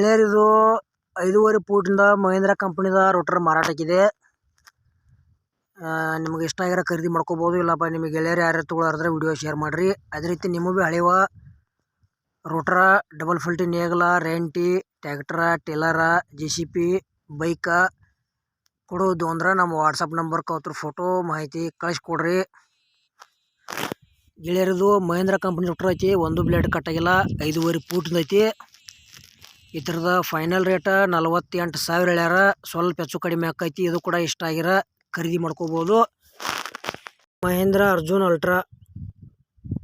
ಗೆಳೆಯರಿದು ಐದೂವರೆ ಫೂಟಿಂದ ಮಹೇಂದ್ರ ಕಂಪ್ನಿದ ರೋಟರ್ ಆಗಿದೆ ನಿಮ್ಗೆ ಇಷ್ಟ ಆಗಿರೋ ಖರೀದಿ ಮಾಡ್ಕೋಬೋದು ಇಲ್ಲಪ್ಪ ನಿಮಗೆ ಗೆಳೆಯರು ಯಾರು ತೊಗೊಳಾರ್ದ್ರೆ ವಿಡಿಯೋ ಶೇರ್ ಮಾಡಿರಿ. ಅದೇ ರೀತಿ ನಿಮ್ಮ ಭೀ ಹಳೆವ ರೋಟ್ರ ಡಬಲ್ ಫಿಲ್ಟಿ ನೇಗಲ, ರೆಂಟಿ, tractor, trailer, J C B, bike ಕೊಡೋದು ಅಂದ್ರೆ ನಮ್ಮ ವಾಟ್ಸಪ್ ನಂಬರ್ ಅವ್ರ ಫೋಟೋ, ಮಾಹಿತಿ ಕಳಿಸ್ಕೊಡ್ರಿ. ಗೆಳೆಯರದು ಮಹೇಂದ್ರ ಕಂಪ್ನಿ ರೋಟ್ರ್ ಐತಿ, ಒಂದು ಬ್ಲೇಡ್ ಕಟ್ಟಾಗಿಲ್ಲ ಐದೂವರೆ ಫೂಟಿಂದ ಐತಿ. ಥರದ ಫೈನಲ್ ರೇಟ ನಲವತ್ತೆಂಟು ಸಾವಿರ ಹೇಳ್ಯಾರ. ಸ್ವಲ್ಪ ಹೆಚ್ಚು ಕಡಿಮೆ ಆಕೈತಿ. ಇದು ಕೂಡ ಇಷ್ಟ ಆಗಿರ ಖರೀದಿ ಮಾಡ್ಕೋಬೋದು. Mahindra Arjun ultra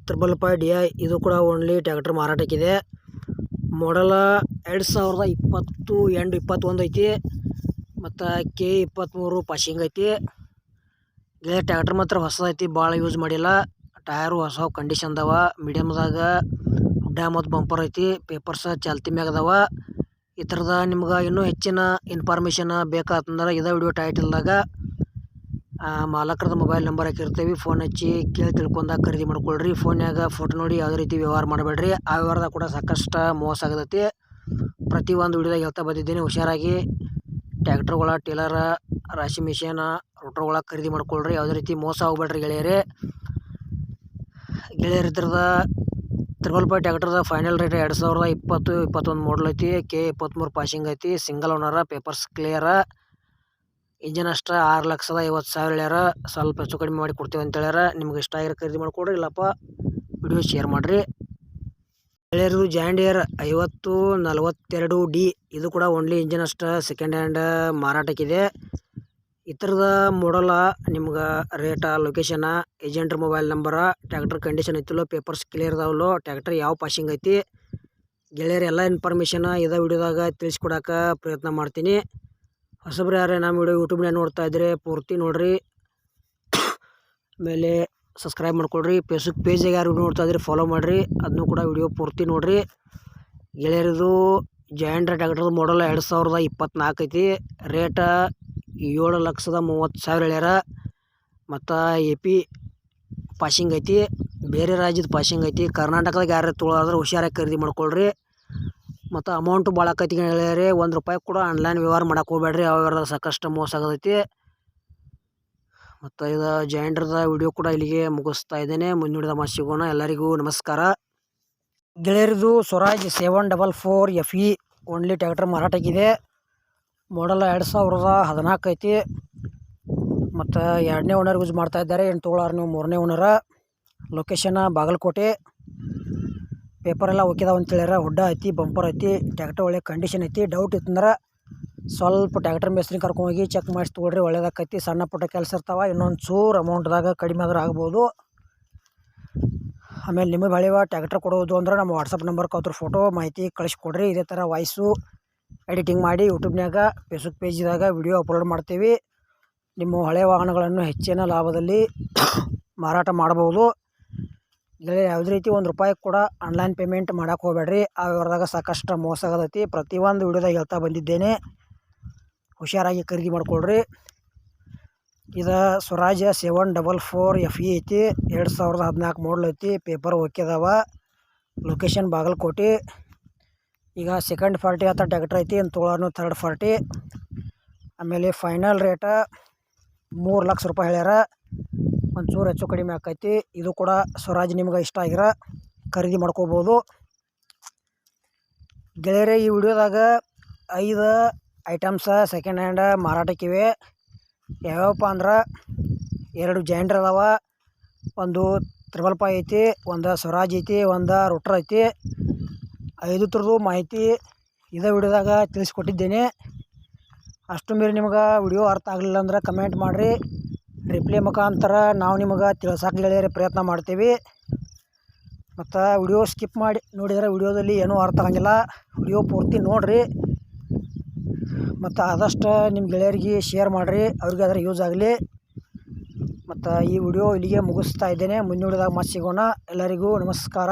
triple five D I ಇದು ಕೂಡ ಓನ್ಲಿ ಟ್ಯಾಕ್ಟರ್ ಮಾರಾಟಕ್ಕಿದೆ. ಮಾಡಲ ಎರಡು ಸಾವಿರದ ಇಪ್ಪತ್ತು ಎಂಟು ಇಪ್ಪತ್ತೊಂದು ಐತಿ. ಮತ್ತು ಕೆ ಇಪ್ಪತ್ತ್ಮೂರು ಪಾಶಿಂಗ್ ಐತಿ. ಇದೇ ಟ್ಯಾಕ್ಟರ್ ಮಾತ್ರ ಹೊಸದೈತಿ. ಭಾಳ ಯೂಸ್ ಮಾಡಿಲ್ಲ. ಟಯರು ಹೊಸ ಕಂಡೀಷನ್ ಅದಾವ. ಮೀಡಿಯಮ್ದಾಗ ಹುಡ್ಡ ಮತ್ತು ಬಂಪರ್ ಐತಿ, ಪೇಪರ್ಸ್ ಚಾಲ್ತಿ ಮ್ಯಾಗ ಅದಾವ. ಈ ಥರದ ನಿಮ್ಗೆ ಇನ್ನೂ ಹೆಚ್ಚಿನ ಇನ್ಫಾರ್ಮೇಷನ್ ಬೇಕಾತಂದ್ರೆ ಇದೇ ವಿಡಿಯೋ ಟೈಟಲ್ದಾಗ ಮಾಲಕರದ ಮೊಬೈಲ್ ನಂಬರ್ ಹಾಕಿರ್ತೀವಿ. ಫೋನ್ ಹಚ್ಚಿ ಕೇಳಿ ತಿಳ್ಕೊಂಡಾಗ ಖರೀದಿ ಮಾಡ್ಕೊಳ್ರಿ. ಫೋನ್ಯಾಗ ಫೋಟೋ ನೋಡಿ ಯಾವುದೇ ರೀತಿ ವ್ಯವಹಾರ ಮಾಡಬೇಡ್ರಿ. ಆ ವ್ಯವಹಾರದಾಗ ಕೂಡ ಸಾಕಷ್ಟು ಮೋಸ ಆಗತೈತಿ. ಪ್ರತಿ ಒಂದು ವಿಡಿಯೋದಾಗ ಹೇಳ್ತಾ ಬಂದಿದ್ದೀನಿ, ಹುಷಾರಾಗಿ. ಟ್ಯಾಕ್ಟ್ರುಗಳ, ಟೇಲರ, ರಾಶಿ ಮಿಷಿನ, ರೋಟ್ರುಗಳ ಖರೀದಿ ಮಾಡ್ಕೊಳ್ರಿ. ಯಾವುದೇ ರೀತಿ ಮೋಸ ಹೋಗ್ಬೇಡ್ರಿ ಗೆಳೆಯರೇ. ಗೆಳೆಯರ ಇದ್ರದ ತ್ರಿಬಲ್ ಫೈ ಟ್ಯಾಕ್ಟರ್ದ ಫೈನಲ್ ರೇಟ್ ಎರಡು ಸಾವಿರದ ಇಪ್ಪತ್ತು, ಇಪ್ಪತ್ತೊಂದು ಮಾಡಲ್ ಐತಿ. ಕೆ ಇಪ್ಪತ್ತ್ಮೂರು ಪಾಸಿಂಗ್ ಐತಿ. Single owner papers clear engine ಅಷ್ಟ ಆರು ಲಕ್ಷದ ಐವತ್ತು ಸಾವಿರ ಹೇಳ್ಯಾರ. ಸ್ವಲ್ಪ ಹೆಚ್ಚು ಕಡಿಮೆ ಮಾಡಿ ಕೊಡ್ತೀವಿ ಅಂತ ಹೇಳ್ಯಾರ. ನಿಮ್ಗೆ ಇಷ್ಟ ಆಗಿರೋ ಖರೀದಿ ಮಾಡಿಕೊಡ್ರಿ ಇಲ್ಲಪ್ಪ ವಿಡಿಯೋ ಶೇರ್ ಮಾಡಿರಿ. ಹೇಳ್ಯಾರು ಜಾಂಡಿಯರ್ ಐವತ್ತು ನಲ್ವತ್ತೆರಡು ಡಿ ಇದು ಕೂಡ ಓನ್ಲಿ ಇಂಜಿನ್ ಅಷ್ಟ. ಸೆಕೆಂಡ್ ಹ್ಯಾಂಡ್ ಮಾರಾಟಕ್ಕಿದೆ. ಈ ಥರದ ಮಾಡಲ ನಿಮ್ಗೆ ರೇಟ ಲೊಕೇಶನ ಏಜೆಂಟ್ರ ಮೊಬೈಲ್ ನಂಬರ ಟ್ರ್ಯಾಕ್ಟರ್ ಕಂಡೀಷನ್ ಐತಿಲ್ಲೋ ಪೇಪರ್ಸ್ ಕ್ಲಿಯರ್ ಅದಾವಲ್ಲೋ ಟ್ಯಾಕ್ಟರ್ ಯಾವ ಪಾಸಿಂಗ್ ಐತಿ ಗೆಳೆಯರೆಲ್ಲ ಇನ್ಫಾರ್ಮೇಷನ್ ಇದೇ ವಿಡಿಯೋದಾಗ ತಿಳಿಸ್ಕೊಡಕ್ಕೆ ಪ್ರಯತ್ನ ಮಾಡ್ತೀನಿ. ಹೊಸಬ್ರು ಯಾರೇ ನಮ್ಮ ವಿಡಿಯೋ ಯೂಟ್ಯೂಬ್ನಾಗ ನೋಡ್ತಾ ಇದ್ರೆ ಪೂರ್ತಿ ನೋಡಿರಿ. ಆಮೇಲೆ ಸಬ್ಸ್ಕ್ರೈಬ್ ಮಾಡ್ಕೊಳ್ರಿ. ಫೇಸ್ಬುಕ್ ಪೇಜಿಗೆ ಯಾರು ನೋಡ್ತಾ ಇದ್ರೆ ಫಾಲೋ ಮಾಡಿರಿ. ಅದನ್ನು ಕೂಡ ವಿಡಿಯೋ ಪೂರ್ತಿ ನೋಡಿರಿ. ಗೆಳೆಯರದು ಜಾಯಿಂಟ್ ಟ್ಯಾಕ್ಟರ್ದು ಮಾಡಲ್ ಎರಡು ಸಾವಿರದ ಇಪ್ಪತ್ತ್ನಾಲ್ಕು ಐತಿ. ರೇಟ ಏಳು ಲಕ್ಷದ ಮೂವತ್ತು ಸಾವಿರ ಹೇಳ್ಯಾರ. ಮತ್ತು ಎ ಪಿ ಪಾಸಿಂಗ್ ಐತಿ, ಬೇರೆ ರಾಜ್ಯದ ಪಾಸಿಂಗ್ ಐತಿ. ಕರ್ನಾಟಕದಾಗ ಯಾರು ತೊಗೊಳಾದ್ರೆ ಹುಷಾರಾಗಿ ಖರೀದಿ ಮಾಡ್ಕೊಳ್ರಿ. ಮತ್ತು ಅಮೌಂಟು ಭಾಳ ಆಕೈತಿ ಹೇಳ್ಯಾರಿ. ಒಂದು ರೂಪಾಯಿ ಕೂಡ ಆನ್ಲೈನ್ ವ್ಯವಹಾರ ಮಾಡಕ್ಕೆ ಹೋಗ್ಬೇಡ್ರಿ ಯಾವ ವ್ಯವಹಾರದಾಗ ಸಾಕಷ್ಟು ಮೋಸ ಆಗತೈತಿ. ಮತ್ತು ಇದು ಜಾಯಿಂಡ್ರದ ವಿಡಿಯೋ ಕೂಡ ಇಲ್ಲಿಗೆ ಮುಗಿಸ್ತಾ ಇದ್ದೇನೆ. ಮುಂದಿನ ಮಾತು ಸಿಗೋಣ. ಎಲ್ಲರಿಗೂ ನಮಸ್ಕಾರ. ಗೆಳೆಯರಿದು Swaraj seven double four F E only tractor ಮಾರಾಟಕ್ಕಿದೆ. Model ಎರಡು ಸಾವಿರದ ಹದಿನಾಲ್ಕು ಐತಿ. ಮತ್ತು ಎರಡನೇ ಓನರ್ ಯೂಸ್ ಮಾಡ್ತಾ ಇದ್ದಾರೆ. ಏನು ತೊಗೊಳಾರ ನೀವು ಮೂರನೇ ಓನರ ಲೊಕೇಶನ ಬಾಗಲಕೋಟೆ. ಪೇಪರ್ ಎಲ್ಲ ಒಕ್ಕಿದಾವ ಅಂತ ಹೇಳ್ಯಾರ. ಹುಡ್ಡ ಐತಿ ಬಂಪರ್ ಐತಿ ಟ್ಯಾಕ್ಟರ್ ಒಳ್ಳೆ ಕಂಡೀಷನ್ ಐತಿ. ಡೌಟ್ ಇತ್ತಂದ್ರೆ ಸ್ವಲ್ಪ ಟ್ಯಾಕ್ಟರ್ ಮೇಸ್ತ್ರಿ ಕರ್ಕೊಂಡೋಗಿ ಚೆಕ್ ಮಾಡಿಸಿ ತೊಗೊಳ್ರಿ, ಒಳ್ಳೇದಾಕೈತಿ. ಸಣ್ಣ ಪುಟ್ಟ ಕೆಲಸ ಇರ್ತಾವೆ. ಇನ್ನೊಂದು ಚೂರು ಅಮೌಂಟ್ದಾಗ ಕಡಿಮೆ ಆದ್ರೆ ಆಗ್ಬೋದು. ಆಮೇಲೆ ನಿಮಗೆ ಬೆಳೆಯುವ ಟ್ಯಾಕ್ಟರ್ ಕೊಡೋದು ಅಂದ್ರೆ ನಮ್ಮ ವಾಟ್ಸಪ್ ನಂಬರ್ ಅವ್ರ ಫೋಟೋ ಮಾಹಿತಿ ಕಳಿಸ್ಕೊಡ್ರಿ ಇದೇ ಥರ ವಾಯ್ಸು ಎಡಿಟಿಂಗ್ ಮಾಡಿ ಯೂಟ್ಯೂಬ್ನ್ಯಾಗ ಫೇಸ್ಬುಕ್ ಪೇಜ್ದಾಗ ವಿಡಿಯೋ ಅಪ್ಲೋಡ್ ಮಾಡ್ತೀವಿ. ನಿಮ್ಮ ಹಳೆ ವಾಹನಗಳನ್ನು ಹೆಚ್ಚಿನ ಲಾಭದಲ್ಲಿ ಮಾರಾಟ ಮಾಡ್ಬೋದು ಇಲ್ಲ ಯಾವುದೇ ರೀತಿ ಒಂದು ರೂಪಾಯಿ ಕೂಡ ಆನ್ಲೈನ್ ಪೇಮೆಂಟ್ ಮಾಡೋಕೆ ಹೋಗಬೇಡ್ರಿ. ಆ ವ್ಯವಹಾರದಾಗ ಸಾಕಷ್ಟು ಮೋಸ ಆಗತೈತಿ. ಪ್ರತಿಯೊಂದು ವಿಡಿಯೋದಾಗ ಹೇಳ್ತಾ ಬಂದಿದ್ದೇನೆ. ಹುಷಾರಾಗಿ ಖರೀದಿ ಮಾಡಿಕೊಳ್ರಿ. ಇದು Swaraj seven double four F E ಐತಿ. ಎರಡು ಸಾವಿರದ ಹದಿನಾಲ್ಕು ಮಾಡಲ್ ಐತಿ. ಪೇಪರ್ ಓಕೆ ಅದಾವ. ಲೊಕೇಶನ್ ಬಾಗಲಕೋಟೆ. ಈಗ ಸೆಕೆಂಡ್ ಫಾರ್ಟಿ ಆತ ಟ್ಯಾಕ್ಟ್ರ್ ಐತಿ ಅಂತ ತೊಗೊಳೋನು ಥರ್ಡ್ ಫಾರ್ಟಿ ಆಮೇಲೆ ಫೈನಲ್ ರೇಟ ಮೂರು ಲಕ್ಷ ರೂಪಾಯಿ ಹೇಳ್ಯಾರ. ಒಂಚೂರು ಹೆಚ್ಚು ಕಡಿಮೆ ಆಕೈತಿ. ಇದು ಕೂಡ ಸ್ವರಾಜ್ ನಿಮ್ಗೆ ಇಷ್ಟ ಆಗಿರ ಖರೀದಿ ಮಾಡ್ಕೋಬೋದು. ಗೆಳೆಯರೇ, ಈ ವಿಡಿಯೋದಾಗ ಐದು ಐಟಮ್ಸ ಸೆಕೆಂಡ್ ಹ್ಯಾಂಡ ಮಾರಾಟಕ್ಕಿವೆ ಯಾವ್ಯಾವಪ್ಪ ಅಂದ್ರೆ ಎರಡು ಜೈಂಡ್ರ್ ಅದಾವ, ಒಂದು ತ್ರಿಬಲ್ ಪಾಯ್ ಐತಿ, ಒಂದು ಸ್ವರಾಜ್ ಐತಿ, ಒಂದು ರುಟ್ರ್ ಐತಿ. ಐದು ಥರದ್ದು ಮಾಹಿತಿ ಇದೇ ವಿಡಿಯೋದಾಗ ತಿಳಿಸ್ಕೊಟ್ಟಿದ್ದೇನೆ. ಅಷ್ಟು ಮೀರಿ ನಿಮ್ಗೆ ವಿಡಿಯೋ ಅರ್ಥ ಆಗಲಿಲ್ಲ ಅಂದ್ರೆ ಕಮೆಂಟ್ ಮಾಡಿರಿ. ರಿಪ್ಲೈ ಮುಖಾಂತರ ನಾವು ನಿಮಗೆ ಗೆಳೆಯರೆ ಪ್ರಯತ್ನ ಮಾಡ್ತೀವಿ. ಮತ್ತು ವಿಡಿಯೋ ಸ್ಕಿಪ್ ಮಾಡಿ ನೋಡಿದರೆ ವಿಡಿಯೋದಲ್ಲಿ ಏನೂ ಅರ್ಥ ಆಗಂಗಿಲ್ಲ. ವಿಡಿಯೋ ಪೂರ್ತಿ ನೋಡಿರಿ. ಮತ್ತು ಆದಷ್ಟು ನಿಮ್ಮ ಗೆಳೆಯರಿಗೆ ಶೇರ್ ಮಾಡಿರಿ. ಅವ್ರಿಗೆ ಅದರ ಯೂಸ್ ಆಗಲಿ. ಮತ್ತು ಈ ವಿಡಿಯೋ ಇಲ್ಲಿಗೆ ಮುಗಿಸ್ತಾ ಇದ್ದೇನೆ. ಮುಂದಿನ ವಿಡಿಯೋದಾಗ ಮತ್ತೆ ಸಿಗೋಣ. ಎಲ್ಲರಿಗೂ ನಮಸ್ಕಾರ.